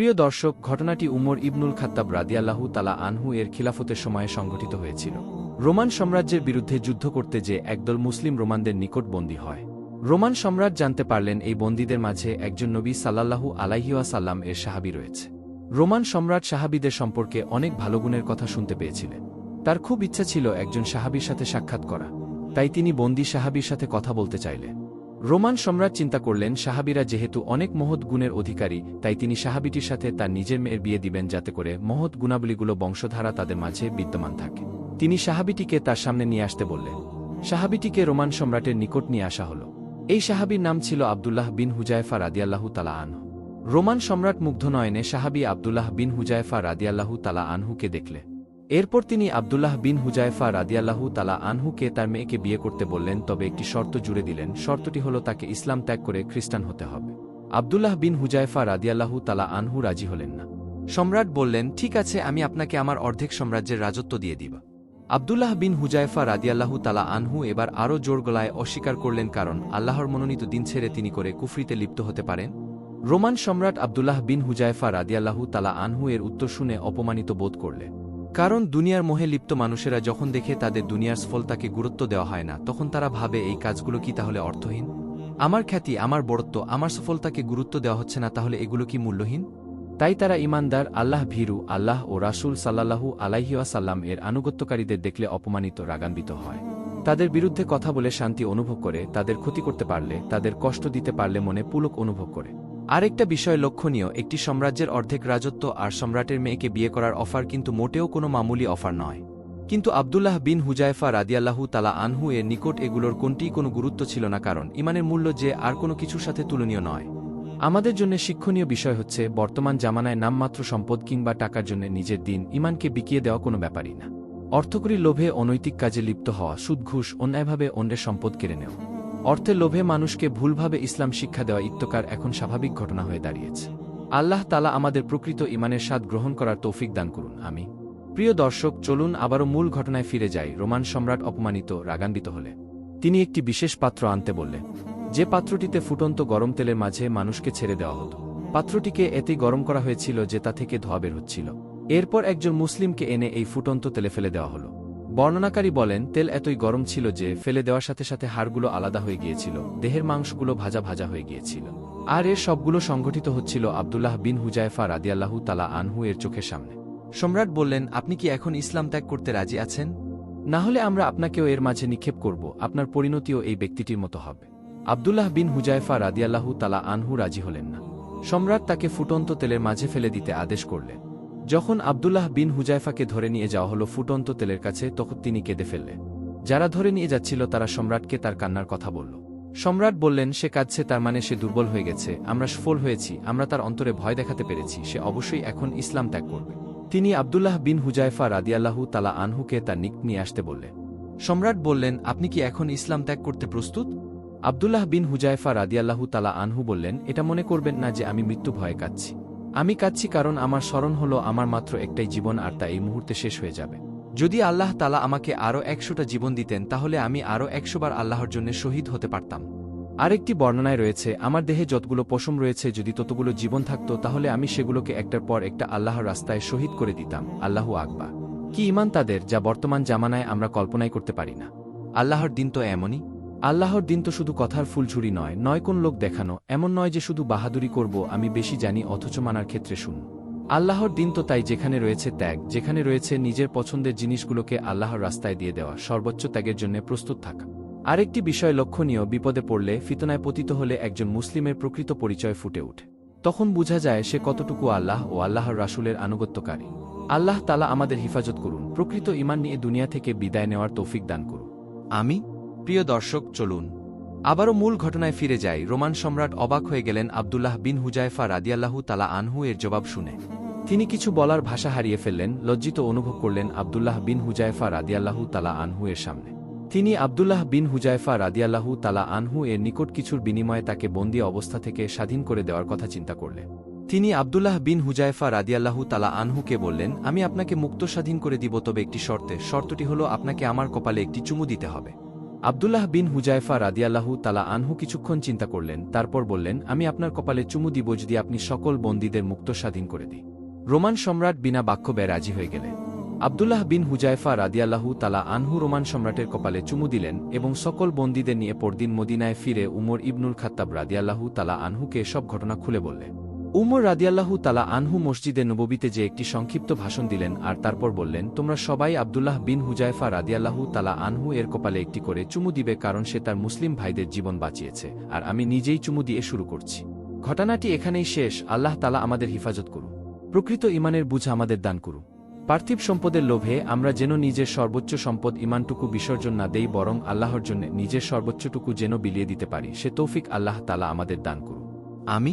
প্রিয় দর্শক, ঘটনাটি উমর ইবনুল খাত্তাব রাদিয়াল্লাহু তালা আনহু এর খিলাফতের সময়ে সংঘটিত হয়েছিল। রোমান সাম্রাজ্যের বিরুদ্ধে যুদ্ধ করতে যে একদল মুসলিম রোমানদের নিকট বন্দী হয়। রোমান সম্রাট জানতে পারলেন এই বন্দীদের মাঝে একজন নবী সাল্লাল্লাহু আলাইহিওয়াসাল্লাম এর সাহাবি রয়েছে। রোমান সম্রাট সাহাবিদের সম্পর্কে অনেক ভালো গুণের কথা শুনতে পেয়েছিলেন। তার খুব ইচ্ছা ছিল একজন সাহাবির সাথে সাক্ষাৎ করা। তাই তিনি বন্দী সাহাবির সাথে কথা বলতে চাইলেন। রোমান সম্রাট চিন্তা করলেন, সাহাবিরা যেহেতু অনেক মহৎ গুণের অধিকারী, তাই তিনি সাহাবিটির সাথে তার নিজের মেয়ের বিয়ে দিবেন যাতে করে মহৎ গুণাবলীগুলো বংশধারা তাদের মাঝে বিদ্যমান থাকে। তিনি সাহাবিটিকে তার সামনে নিয়ে আসতে বললেন, সাহাবিটিকে রোমান সম্রাটের নিকট নিয়ে আসা হল। এই সাহাবির নাম ছিল আবদুল্লাহ বিন হুজায়ফা রাদিয়াল্লাহু তালা আনহু। রোমান সম্রাট মুগ্ধ নয়নে সাহাবি আবদুল্লাহ বিন হুজায়ফা রাদিয়াল্লাহু তালা আনহুকে দেখলে। এরপর তিনি আবদুল্লাহ বিন হুজায়ফা রাদিয়াল্লাহু তালা আনহুকে তার মেয়েকে বিয়ে করতে বললেন, তবে একটি শর্ত জুড়ে দিলেন। শর্তটি হল তাকে ইসলাম ত্যাগ করে খ্রিস্টান হতে হবে। আবদুল্লাহ বিন হুজায়ফা রাদিয়াল্লাহু তালা আনহু রাজি হলেন না। সম্রাট বললেন, ঠিক আছে, আমি আপনাকে আমার অর্ধেক সাম্রাজ্যের রাজত্ব দিয়ে দিব। আবদুল্লাহ বিন হুজায়ফা রাদিয়াল্লাহু তালা আনহু এবার আরও জোর গলায় অস্বীকার করলেন, কারণ আল্লাহর মনোনীত দিন ছেড়ে তিনি করে কুফরিতে লিপ্ত হতে পারেন। রোমান সম্রাট আবদুল্লাহ বিন হুজায়ফা রাদিয়াল্লাহু তালা আনহু এর উত্তর শুনে অপমানিত বোধ করলেন কারণ দুনিয়ার মোহে লিপ্ত মানুষেরা যখন দেখে তাদের দুনিয়ার সফলতাকে গুরুত্ব দেওয়া হয় না, তখন তারা ভাবে, এই কাজগুলো কি তাহলে অর্থহীন? আমার খ্যাতি, আমার বড়ত্ব, আমার সফলতাকে গুরুত্ব দেওয়া হচ্ছে না, তাহলে এগুলো কি মূল্যহীন? তাই তারা ইমানদার, আল্লাহ ভীরু, আল্লাহ ও রাসুল সাল্লাল্লাহু আলাইহিয়াসাল্লাম এর আনুগত্যকারীদের দেখলে অপমানিত, রাগান্বিত হয়। তাদের বিরুদ্ধে কথা বলে শান্তি অনুভব করে, তাদের ক্ষতি করতে পারলে, তাদের কষ্ট দিতে পারলে মনে পুলক অনুভব করে। আরেকটা বিষয় লক্ষণীয়, একটি সাম্রাজ্যের অর্ধেক রাজত্ব আর সম্রাটের মেয়েকে বিয়ে করার অফার কিন্তু মোটেও কোনো মামুলি অফার নয়। কিন্তু আবদুল্লাহ বিন হুজায়ফা রাদিয়াল্লাহু তালা আনহু এর নিকট এগুলোর কোনটিই কোনো গুরুত্ব ছিল না, কারণ ইমানের মূল্য যে আর কোনো কিছুর সাথে তুলনীয় নয়। আমাদের জন্য শিক্ষণীয় বিষয় হচ্ছে, বর্তমান জামানায় নামমাত্র সম্পদ কিংবা টাকার জন্য নিজের দিন ইমানকে বিকিয়ে দেওয়া কোনো ব্যাপারই না। অর্থকরী লোভে অনৈতিক কাজে লিপ্ত হওয়া সুদ ঘুষ অন্যায়ভাবে অন্যের সম্পদ কেড়ে নেওয়া। অর্থের লোভে মানুষকে ভুলভাবে ইসলাম শিক্ষা দেওয়া ইত্যকার এখন স্বাভাবিক ঘটনা হয়ে দাঁড়িয়েছে। আল্লাহ তালা আমাদের প্রকৃত ইমানের স্বাদ গ্রহণ করার তৌফিক দান করুন আমি প্রিয় দর্শক, চলুন আবারও মূল ঘটনায় ফিরে যাই। রোমান সম্রাট অপমানিত, রাগান্বিত হলে। তিনি একটি বিশেষ পাত্র আনতে বললেন যে পাত্রটিতে ফুটন্ত গরম তেলের মাঝে মানুষকে ছেড়ে দেওয়া হতো। পাত্রটিকে এতেই গরম করা হয়েছিল যে তা থেকে ধোয়া বের হচ্ছিল। এরপর একজন মুসলিমকে এনে এই ফুটন্ত তেলে ফেলে দেওয়া হলো। বর্ণনাকারী বলেন, তেল এতই গরম ছিল যে ফেলে দেওয়ার সাথে সাথে হাড়গুলো আলাদা হয়ে গিয়েছিল, দেহের মাংসগুলো ভাজা ভাজা হয়ে গিয়েছিল। আর এর সবগুলো সংঘটিত হচ্ছিল আবদুল্লাহ বিন হুজায়ফা রাদিয়াল্লাহু তালা আনহু এর চোখের সামনে। সম্রাট বললেন, আপনি কি এখন ইসলাম ত্যাগ করতে রাজি আছেন? না হলে আমরা আপনাকেও এর মাঝে নিক্ষেপ করব, আপনার পরিণতিও এই ব্যক্তিটির মতো হবে। আবদুল্লাহ বিন হুজায়ফা রাদিয়াল্লাহু তালা আনহু রাজি হলেন না। সম্রাট তাকে ফুটন্ত তেলের মাঝে ফেলে দিতে আদেশ করলেন। যখন আবদুল্লাহ বিন হুজাইফাকে ধরে নিয়ে যাওয়া হলো ফুটন্ত তেলের কাছে, তখন তিনি কেঁদে ফেললেন। যারা ধরে নিয়ে যাচ্ছিল তারা সম্রাটকে তার কান্নার কথা বলল। সম্রাট বললেন, সে কাঁদছে, তার মানে সে দুর্বল হয়ে গেছে। আমরা সফল হয়েছি, আমরা তার অন্তরে ভয় দেখাতে পেরেছি, সে অবশ্যই এখন ইসলাম ত্যাগ করবে। তিনি আবদুল্লাহ বিন হুজাইফা রাদিয়াল্লাহু তালা আনহুকে তার নিক নিয়ে আসতে বললেন। সম্রাট বললেন, আপনি কি এখন ইসলাম ত্যাগ করতে প্রস্তুত? আবদুল্লাহ বিন হুজাইফা রাদিয়াল্লাহু তালা আনহু বললেন, এটা মনে করবেন না যে আমি মৃত্যু ভয়ে কাঁদছি। আমি কাঁদছি কারণ আমার স্মরণ হলো আমার মাত্র একটাই জীবন আর তা এই মুহূর্তে শেষ হয়ে যাবে। যদি আল্লাহ তালা আমাকে আরও একশোটা জীবন দিতেন, তাহলে আমি আরও একশোবার আল্লাহর জন্য শহীদ হতে পারতাম। আরেকটি বর্ণনায় রয়েছে, আমার দেহে যতগুলো পশম রয়েছে, যদি ততগুলো জীবন থাকত, তাহলে আমি সেগুলোকে একটার পর একটা আল্লাহর রাস্তায় শহীদ করে দিতাম। আল্লাহ আকবা কি ইমান তাদের, যা বর্তমান জামানায় আমরা কল্পনাই করতে পারি না। আল্লাহর দিন তো এমনই। আল্লাহর দিন তো শুধু কথার ফুলঝুরি নয় নয় কোন লোক দেখানো, এমন নয় যে শুধু বাহাদুরি করব, আমি বেশি জানি, অথচ মানার ক্ষেত্রে শুন। আল্লাহর দিন তো তাই যেখানে রয়েছে ত্যাগ, যেখানে রয়েছে নিজের পছন্দের জিনিসগুলোকে আল্লাহর রাস্তায় দিয়ে দেওয়া, সর্বোচ্চ ত্যাগের জন্য প্রস্তুত থাকা। আরেকটি বিষয় লক্ষণীয়, বিপদে পড়লে, ফিতনায় পতিত হলে একজন মুসলিমের প্রকৃত পরিচয় ফুটে ওঠে। তখন বোঝা যায় সে কতটুকু আল্লাহ ও আল্লাহর রাসুলের আনুগত্যকারী। আল্লাহ তালা আমাদের হিফাজত করুন, প্রকৃত ইমান নিয়ে দুনিয়া থেকে বিদায় নেওয়ার তৌফিক দান করুন। আমি প্রিয় দর্শক, চলুন। আবারও মূল ঘটনায় ফিরে যাই। রোমান সম্রাট অবাক হয়ে গেলেন আবদুল্লাহ বিন হুজাইফা রাদিয়াল্লাহু তালা আনহু এর জবাব শুনে। তিনি কিছু বলার ভাষা হারিয়ে ফেললেন, লজ্জিত অনুভব করলেন আবদুল্লাহ বিন হুজাইফা রাদিয়াল্লাহু তালা আনহু এর সামনে। তিনি আবদুল্লাহ বিন হুজাইফা রাদিয়াল্লাহু তালা আনহু এর নিকট কিছুর বিনিময়ে তাকে বন্দী অবস্থা থেকে স্বাধীন করে দেওয়ার কথা চিন্তা করলেন। তিনি আবদুল্লাহ বিন হুজাইফা রাদিয়াল্লাহু তালা আনহুকে বললেন, আমি আপনাকে মুক্ত স্বাধীন করে দিব, তবে একটি শর্তে। শর্তটি হল, আপনাকে আমার কপালে একটি চুমু দিতে হবে। আবদুল্লাহ বিন হুজাইফা রাদিয়াল্লাহু তালা আনহু কিছুক্ষণ চিন্তা করলেন, তারপর বললেন, আমি আপনার কপালে চুমু দিব যদি আপনি সকল বন্দীদের মুক্ত স্বাধীন করে দিই। রোমান সম্রাট বিনা বাক্য ব্যয় রাজি হয়ে গেলেন। আবদুল্লাহ বিন হুজাইফা রাদিয়াল্লাহু তালা আনহু রোমান সম্রাটের কপালে চুমু দিলেন এবং সকল বন্দীদের নিয়ে পরদিন মদিনায় ফিরে উমর ইবনুল খাত্তাব রাদিয়াল্লাহু তালা আনহুকে সব ঘটনা খুলে বললেন। উমর রাদিয়াল্লাহু তালা আনহু মসজিদে নববীতে যে একটি সংক্ষিপ্ত ভাষণ দিলেন আর তারপর বললেন, তোমরা সবাই আবদুল্লাহ বিন হুজাইফা রাদিয়াল্লাহু তালা আনহু এর কপালে একটি করে চুমু দিবে কারণ সে তার মুসলিম ভাইদের জীবন বাঁচিয়েছে, আর আমি নিজেই চুমু দিয়ে শুরু করছি। ঘটনাটি এখানেই শেষ, আল্লাহ তালা আমাদের হিফাজত করুন। প্রকৃত ইমানের বুঝ আমাদের দান করুন। পার্থিব সম্পদের লোভে আমরা যেন নিজের সর্বোচ্চ সম্পদ ইমানটুকু বিসর্জন না দেই, বরং আল্লাহর জন্য নিজের সর্বোচ্চটুকু যেন বিলিয়ে দিতে পারি, সে তৌফিক আল্লাহ তালা আমাদের দান করুন। আমি